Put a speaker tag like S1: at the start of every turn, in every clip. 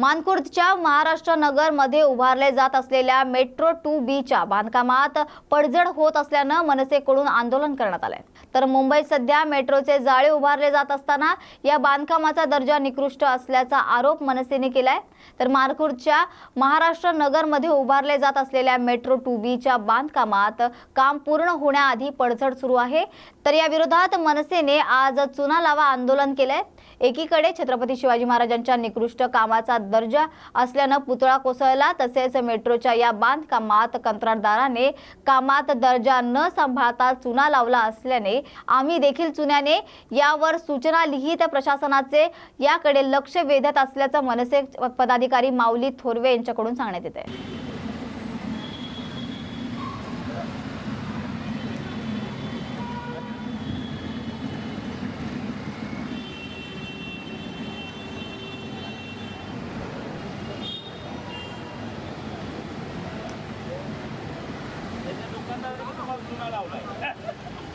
S1: मानकुर्दच्या महाराष्ट्र नगरमध्ये उभारले जात असलेल्या मेट्रो टू बीच्या बांधकामात पडझड होत असल्यानं मनसेकडून आंदोलन करण्यात आलंय. तर मुंबईत सध्या मेट्रोचे जाळे उभारले जात असताना या बांधकामाचा दर्जा निकृष्ट असल्याचा आरोप मनसेने केलाय. तर मानकुर्दच्या महाराष्ट्र नगरमध्ये उभारले जात असलेल्या मेट्रो टू बीच्या बांधकामात काम पूर्ण होण्याआधी पडझड सुरू आहे. तर या विरोधात मनसेने आज चुना लावा आंदोलन केलंय. एकीकडे छत्रपती शिवाजी महाराजांच्या निकृष्ट कामाचा दर्जा असल्यानं पुतळा कोसळला तसेच मेट्रोच्या या बांधकामात कंत्राटदाराने कामात दर्जा न सांभाळता चुना लावला असल्याने आम्ही देखील चुन्याने यावर सूचना लिहित प्रशासनाचे याकडे लक्ष वेधत असल्याचं मनसे पदाधिकारी माऊली थोरवे यांच्याकडून सांगण्यात येत आहे.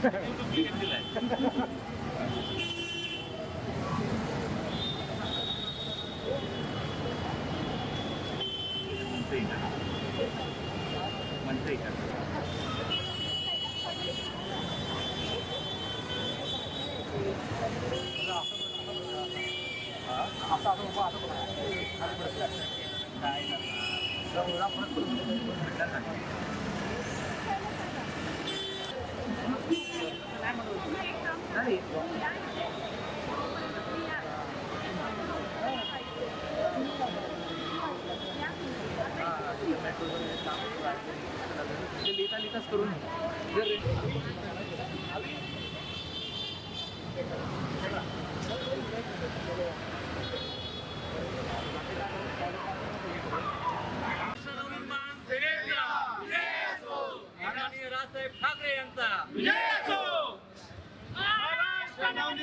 S2: Tutup je lah. Menteri kan? Menteri kan? Asal tu buat tu kan? Kalau berkelas, dah ini. Kalau orang pun Dale. लिहिता लिहिताच करून राजसाहेब ठाकरे यांचा Hey!